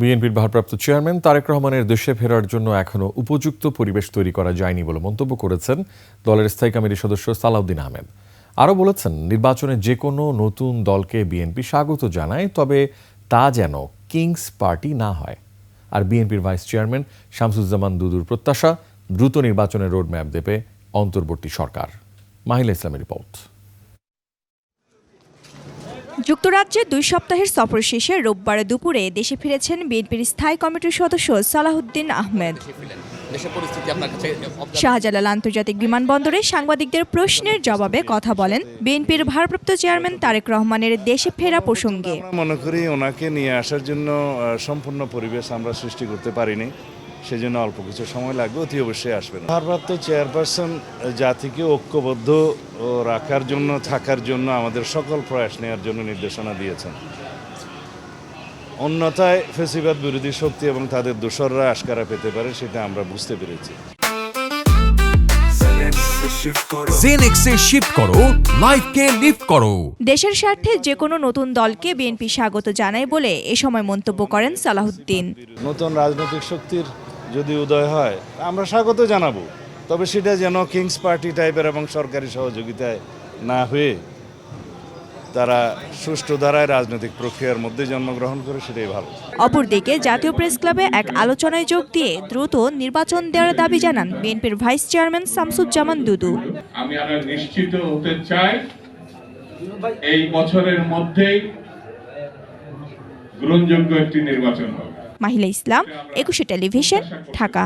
বিএনপির ভারপ্রাপ্ত চেয়ারম্যান তারেক রহমানের দেশে ফেরার জন্য এখনও উপযুক্ত পরিবেশ তৈরি করা যায়নি বলে মন্তব্য করেছেন দলের স্থায়ী কমিটির সদস্য সালাউদ্দিন আহমেদ। আরও বলেছেন, নির্বাচনে যে কোনো নতুন দলকে বিএনপি স্বাগত জানায়, তবে তা যেন কিংস পার্টি না হয়। আর বিএনপির ভাইস চেয়ারম্যান শামসুজ্জামান দুদুর প্রত্যাশা, দ্রুত নির্বাচনের রোডম্যাপ দেবে অন্তর্বর্তী সরকার। মাহিলা ইসলামের রিপোর্ট। যুক্তরাজ্যে দুই সপ্তাহের সফর শেষে রোববার দুপুরে দেশে ফিরেছেন বিএনপির স্থায়ী কমিটির সদস্য সালাহুদ্দিন আহমেদ। শাহজালাল আন্তর্জাতিক বিমানবন্দরে সাংবাদিকদের প্রশ্নের জবাবে কথা বলেন বিএনপির ভারপ্রাপ্ত চেয়ারম্যান তারেক রহমানের দেশে ফেরা প্রসঙ্গে। মনে করি ওনাকে নিয়ে আসার জন্য সম্পূর্ণ পরিবেশ আমরা সৃষ্টি করতে পারিনি। সেজন্য অল্প কিছু সময় লাগবে অতি অবশ্যই আসবেন ভারপ্রাপ্ত চেয়ারপারসন জাতিকে ঐক্যবদ্ধ রাখার জন্য থাকার জন্য আমাদের সকল প্রয়াস নেওয়ার জন্য নির্দেশনা দিয়েছেন। অন্যথায় ফেসিবাদ বিরোধী শক্তি এবং তাদের দোসররা আশকারা পেতে পারে সেটা আমরা বুঝতে পেরেছি। জেনেক্সে শিফট করো লাইফকে লিফট করো। দেশের স্বার্থে যে কোনো নতুন দলকে বিএনপি স্বাগত জানায় বলে এ সময় মন্তব্য করেন সালাহুদ্দিন নতুন রাজনৈতিক শক্তির যদি উদয় হয় আমরা স্বাগত জানাব। তবে সেটা যেন কিংস পার্টি টাইপের এবং সরকারি সহযোগিতায় না হয়ে তারা সুষ্ঠু ধারায় রাজনৈতিক প্রক্রিয়ার মধ্যে জন্মগ্রহণ করে সেটাই ভালো। অপরদিকে জাতীয় প্রেস ক্লাবে এক আলোচনায় যোগ দিয়ে দ্রুত নির্বাচন দেওয়ার দাবি জানান বিএনপির ভাইস চেয়ারম্যান শামসুজ্জামান দুদু। আমি আরও নিশ্চিত হতে চাই এই বছরের মধ্যেই গ্রহণযোগ্য একটি নির্বাচন হবে। মাহিলা ইসলাম একুশে টেলিভিশন ঢাকা।